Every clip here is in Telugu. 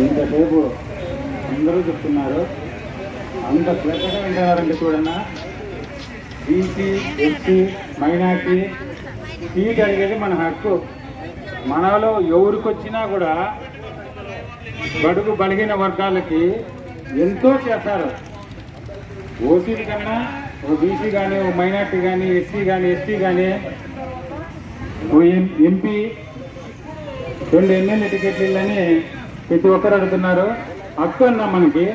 ఇంతసేపు అందరూ చెప్తున్నారు. అంత శ్రద్ధగా వింటారండి చూడన్నా. బీసీ ఎస్సీ మైనార్టీ సీట్ అడిగేది మన హక్కు. మనలో ఎవరికి వచ్చినా కూడా బడుగు బలిగిన వర్గాలకి ఎంతో చేస్తారు. ఓసీల కన్నా ఓ బీసీ కానీ ఓ మైనార్టీ కానీ ఎస్సీ కానీ ఎస్టీ కానీ ఓ ఎం- ఎంపీ రెండు ఎమ్మెల్యే టికెట్లు అని ప్రతి ఒక్కరు అడుగుతున్నారు. హక్కు అన్నా మనకి.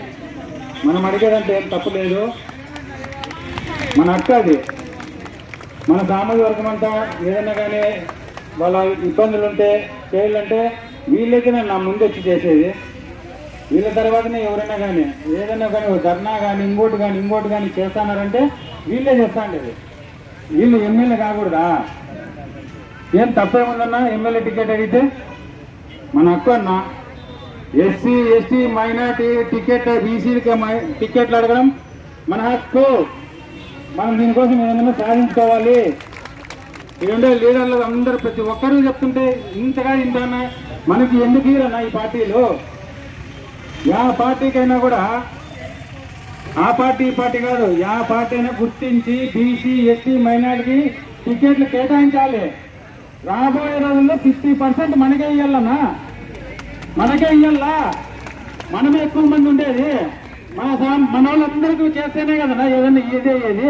మనం అడిగేదంటే ఏం తప్పు లేదు. మన హక్కు అది. మన సామాజిక వర్గం అంతా ఏదైనా కానీ వాళ్ళ ఇబ్బందులు ఉంటే చేయాలంటే వీళ్ళైతేనే నా ముందు వచ్చి చేసేది. వీళ్ళ తర్వాతనే ఎవరైనా కానీ ఏదైనా కానీ ఒక ధర్నా కానీ ఇంకోటి కానీ ఇంకోటి కానీ చేస్తానారంటే వీళ్ళే చేస్తా ఉండేది వీళ్ళు ఎమ్మెల్యే కాకూడదా? ఏం తప్పేముందన్నా? ఎమ్మెల్యే టికెట్ అడిగితే? మన హక్కు అన్నా? ఎస్సీ ఎస్టీ మైనార్టీ టికెట్ బీసీలకి టికెట్లు అడగడం మన హక్కు. మనం దీనికోసం ఏదైనా సాధించుకోవాలి. ఇక్కడ ఉండే లీడర్లు అందరూ ప్రతి ఒక్కరూ చెప్తుంటే ఇంతగా ఇంతనా మనకి ఎందుకు ఇరన్నా ఈ పార్టీలు? యా పార్టీకైనా కూడా ఆ పార్టీ ఈ పార్టీ కాదు యా పార్టీ అయినా గుర్తించి బీసీ ఎస్టీ మైనార్టీకి టికెట్లు కేటాయించాలి. రాబోయే రోజుల్లో ఫిఫ్టీ పర్సెంట్ మనకే ఇవ్వాలన్నా మనకే ఇయ్యల్లా మనమే ఎక్కువ మంది ఉండేది. మన మన వాళ్ళందరికీ చేస్తేనే కదన్నా ఏదన్నా ఏది. అయ్యేది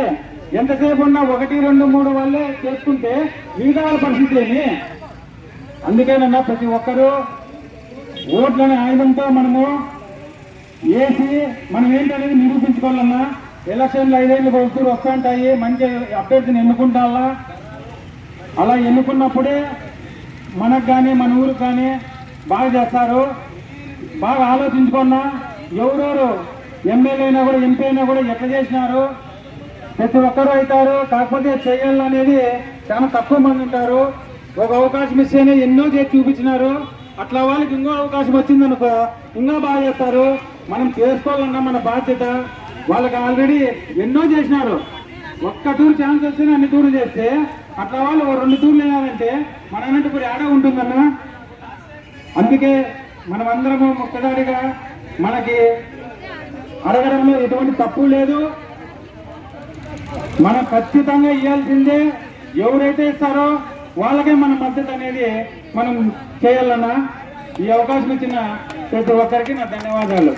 ఎంతసేపు ఉన్నా ఒకటి రెండు మూడు వాళ్ళే చేసుకుంటే మిగతా వాళ్ళ పరిస్థితి ఏమి? అందుకేనన్నా ప్రతి ఒక్కరూ ఓట్లనే ఆయుధంతో మనము వేసి మనం ఏంటనేది నిరూపించుకోవాలన్నా ఎలక్షన్లు ఐదేళ్ళు వస్తూ వస్తుంటాయి మంచి అభ్యర్థిని ఎన్నుకుంటాలా అలా ఎన్నుకున్నప్పుడే మనకు కానీ మన ఊరికి కానీ బాగా చేస్తారు. బాగా ఆలోచించుకున్నా ఎవరెవరు ఎమ్మెల్యే అయినా కూడా ఎంపీ అయినా కూడా ఎట్లా చేసినారు? ప్రతి ఒక్కరు అవుతారు. కాకపోతే చేయాలనేది చాలా తక్కువ మంది ఉంటారు. ఒక అవకాశం ఇస్తేనే ఎన్నో చేసి చూపించినారు. అట్లా వాళ్ళకి ఇంకో అవకాశం వచ్చిందనుకో ఇంకా బాగా చేస్తారు. మనం చేసుకోవాలన్నా మన బాధ్యత. వాళ్ళకి ఆల్రెడీ ఎన్నో చేసినారు. ఒక్క టూర్ ఛాన్స్ వస్తేనే అన్ని టూర్లు చేస్తే అట్లా వాళ్ళు రెండు టూర్లు వేయాలంటే మన ఇప్పుడు ఆడ ఉంటుందన్నా. అందుకే మనమందరము ముక్కదారిగా ఒక్కసారిగా మనకి అడగడంలో ఎటువంటి తప్పు లేదు. మనం ఖచ్చితంగా ఇవ్వాల్సిందే ఎవరైతే ఇస్తారో వాళ్ళకే మన మద్దతు అనేది మనం చేయాలన్నా ఈ అవకాశం ఇచ్చిన ప్రతి ఒక్కరికి నా ధన్యవాదాలు.